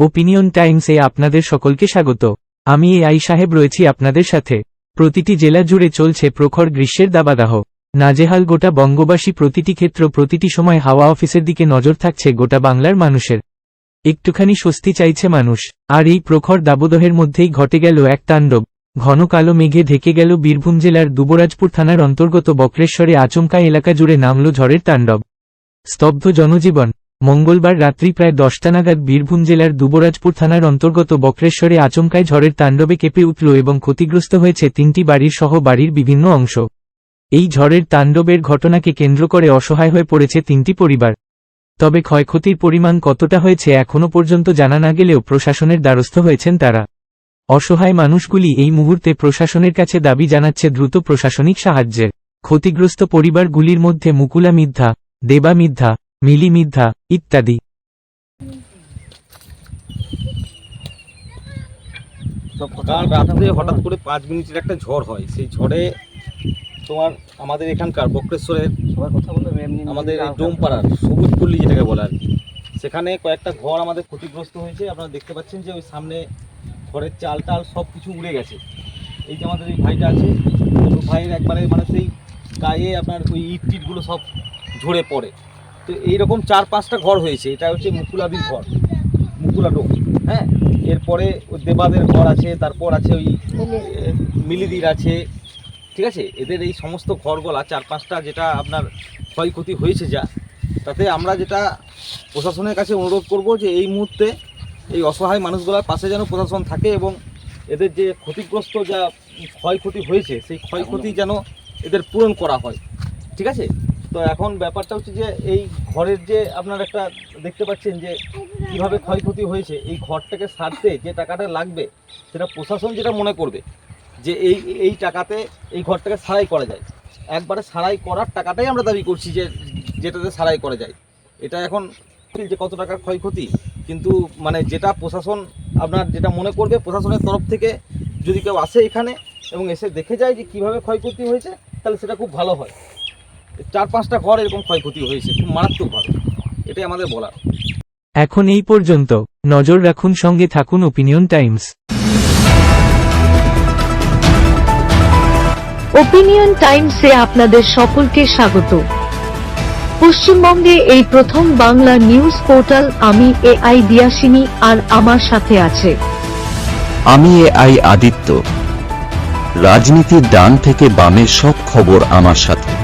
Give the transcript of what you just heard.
Opinion টাইমসে আপনাদের সকলকে স্বাগত। আমি এ আই সাহেব রয়েছি আপনাদের সাথে। প্রতিটি জেলা জুড়ে চলছে প্রখর গ্রীষ্মের দাবাদাহ। নাজেহাল গোটা বঙ্গবাসী প্রতিটি ক্ষেত্র প্রতিটি সময় হাওয়া অফিসের দিকে নজর থাকছে গোটা বাংলার মানুষের। একটুখানি স্বস্তি চাইছে মানুষ। আর এই প্রখর দাবদহের মধ্যেই ঘটে গেল এক তাণ্ডব। ঘন কালো মেঘে ঢেকে গেল বীরভূম জেলার দুবরাজপুর থানার অন্তর্গত বক্রেশ্বরে আচমকা এলাকা জুড়ে নামল ঝড়ের তাণ্ডব। স্তব্ধ জনজীবন। মঙ্গলবার রাত্রি প্রায় দশটা নাগাদ বীরভূম জেলার দুবরাজপুর থানার অন্তর্গত বক্রেশ্বরে আচমকায় ঝড়ের তাণ্ডবে কেঁপে উঠল এবং ক্ষতিগ্রস্ত হয়েছে তিনটি বাড়ির সহ বাড়ির বিভিন্ন অংশ। এই ঝড়ের তাণ্ডবের ঘটনাকে কেন্দ্র করে অসহায় হয়ে পড়েছে তিনটি পরিবার। তবে ক্ষয়ক্ষতির পরিমাণ কতটা হয়েছে এখনও পর্যন্ত জানা না গেলেও প্রশাসনের দ্বারস্থ হয়েছেন তারা। অসহায় মানুষগুলি এই মুহূর্তে প্রশাসনের কাছে দাবি জানাচ্ছে দ্রুত প্রশাসনিক সাহায্যের। ক্ষতিগ্রস্ত পরিবারগুলির মধ্যে মুকুলা মিথ্যা দেবা মিথ্যা মিলি মিথ্যা ইত্যাদি কাল রাত্রে হঠাৎ করে পাঁচ মিনিটের একটা ঝড় হয়। সেই ঝড়ে তোমার আমাদের এখানকার বক্রেশ্বরের আমাদের ডোমপাড়ার সবুজ পল্লী যেটাকে বলে আর কি। সেখানে কয়েকটা ঘর আমাদের ক্ষতিগ্রস্ত হয়েছে। আপনারা দেখতে পাচ্ছেন যে ওই সামনে ঘরের চাল টাল সব কিছু উড়ে গেছে। এই যে আমাদের এই ভাইটা আছে ভাইয়ের একবারে মানে সেই গায়ে আপনার ওই ইট টিটগুলো সব ঝরে পড়ে। তো এইরকম চার পাঁচটা ঘর হয়েছে। এটা হচ্ছে মুকুলাদির ঘর। মুকুলা ডোম। হ্যাঁ? এরপরে দেবাদের ঘর আছে, তারপর আছে ওই মিলিদির আছে। ঠিক আছে? এদের এই সমস্ত ঘরগুলা, চার পাঁচটা যেটা আপনার ক্ষয়ক্ষতি হয়েছে যা, তাতে আমরা যেটা প্রশাসনের কাছে অনুরোধ করব যে এই মুহূর্তে এই অসহায় মানুষগুলোর পাশে যেন প্রশাসন থাকে এবং এদের যে ক্ষতিগ্রস্ত যা ক্ষয়ক্ষতি হয়েছে, সেই ক্ষয়ক্ষতি যেন এদের পূরণ করা হয়। ঠিক আছে? তো এখন ব্যাপারটা হচ্ছে যে এই ঘরের যে আপনার একটা দেখতে পাচ্ছেন যে কীভাবে ক্ষয়ক্ষতি হয়েছে, এই ঘরটাকে সারতে যে টাকাটা লাগবে, সেটা প্রশাসন যেটা মনে করবে যে এই এই টাকাতে এই ঘরটাকে সারাই করা যায়। একবারে সারাই করার টাকাটাই আমরা দাবি করছি যে যেটাতে সারাই করা যায়। এটা এখন যে কত টাকার ক্ষয়ক্ষতি, কিন্তু মানে যেটা প্রশাসন আপনার যেটা মনে করবে, প্রশাসনের তরফ থেকে যদি কেউ আসে এখানে এবং এসে দেখে যায় যে কীভাবে ক্ষয়ক্ষতি হয়েছে, তাহলে সেটা খুব ভালো হয়। চার পাঁচটা ঘর এরকম ক্ষয়ক্ষতি হয়েছে খুব মারাত্মকভাবে এটাই আমাদের বলার। এখন এই পর্যন্ত। নজর রাখুন সঙ্গে থাকুন ওপিনিয়ন টাইমস ওপিনিয়ন টাইমসে আপনাদের সকলকে স্বাগত। পশ্চিমবঙ্গে এই প্রথম বাংলা নিউজ পোর্টাল আমি এ আই দিয়াসিনী আর আমার সাথে আছে। আমি এ আই আদিত্য। রাজনীতির ডান থেকে বামের সব খবর আমার সাথে।